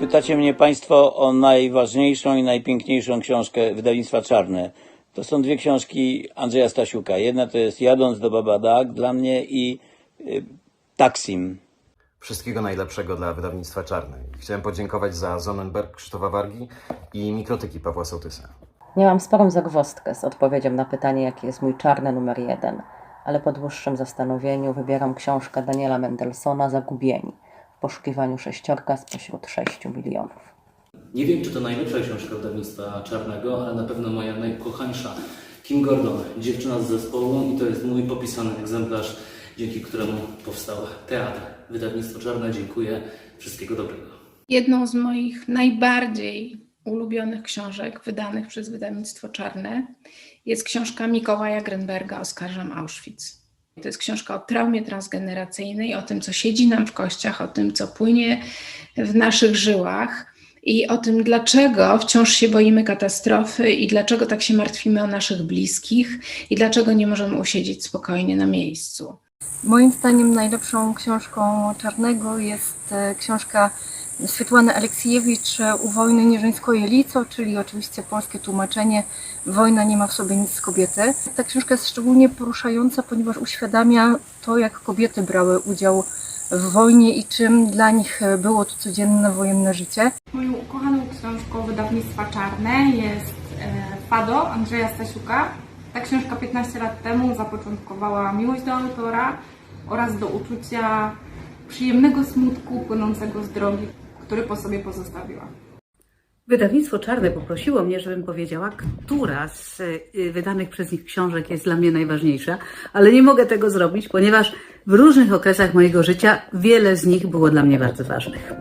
Pytacie mnie Państwo o najważniejszą i najpiękniejszą książkę wydawnictwa Czarne. To są dwie książki Andrzeja Stasiuka. Jedna to jest Jadąc do Babadak dla mnie i y, Taksim. Wszystkiego najlepszego dla wydawnictwa Czarnej. Chciałem podziękować za Sonnenberg Krzysztofa Wargi i Mikrotyki Pawła Sołtysa. Miałam sporą zagwozdkę z odpowiedzią na pytanie, jaki jest mój czarny numer jeden, ale po dłuższym zastanowieniu wybieram książkę Daniela Mendelssohna Zagubieni poszukiwaniu sześciorka spośród sześciu milionów. Nie wiem, czy to najlepsza książka wydawnictwa Czarnego, ale na pewno moja najkochańsza. Kim Gordon, dziewczyna z zespołu i to jest mój popisany egzemplarz, dzięki któremu powstał teatr. Wydawnictwo Czarne, dziękuję. Wszystkiego dobrego. Jedną z moich najbardziej ulubionych książek wydanych przez wydawnictwo Czarne jest książka Mikołaja Grenberga Oskarżam Auschwitz. To jest książka o traumie transgeneracyjnej, o tym, co siedzi nam w kościach, o tym, co płynie w naszych żyłach i o tym, dlaczego wciąż się boimy katastrofy i dlaczego tak się martwimy o naszych bliskich i dlaczego nie możemy usiedzieć spokojnie na miejscu. Moim zdaniem najlepszą książką Czarnego jest e, książka Swietłany Aleksiejewicz U wojny nieżeńskoje lico, czyli oczywiście polskie tłumaczenie Wojna nie ma w sobie nic z kobiety. Ta książka jest szczególnie poruszająca, ponieważ uświadamia to, jak kobiety brały udział w wojnie i czym dla nich było to codzienne wojenne życie. Moją ukochaną książką wydawnictwa Czarne jest e, Fado Andrzeja Stasiuka. Ta książka 15 lat temu zapoczątkowała miłość do autora oraz do uczucia przyjemnego smutku płynącego z drogi, który po sobie pozostawiła. Wydawnictwo Czarne poprosiło mnie, żebym powiedziała, która z y, wydanych przez nich książek jest dla mnie najważniejsza, ale nie mogę tego zrobić, ponieważ w różnych okresach mojego życia wiele z nich było dla mnie bardzo ważnych.